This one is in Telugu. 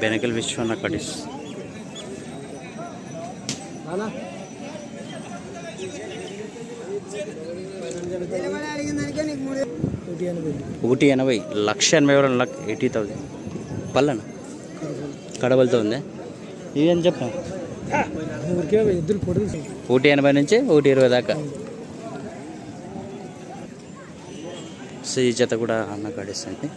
బెనకల్ విశ్వన్న కటిస్. ఒకటి ఎనభై. లక్ష ఎనభై వేల లక్ ఎయిటీ థౌజండ్ పల్లెన? కడవలతో ఉంది? ఇవి అని ఒకటి ఎనభై నుంచి ఒకటి ఇరవై దాకా. సో ఈ జత కూడా అన్న కాడిస్తుంది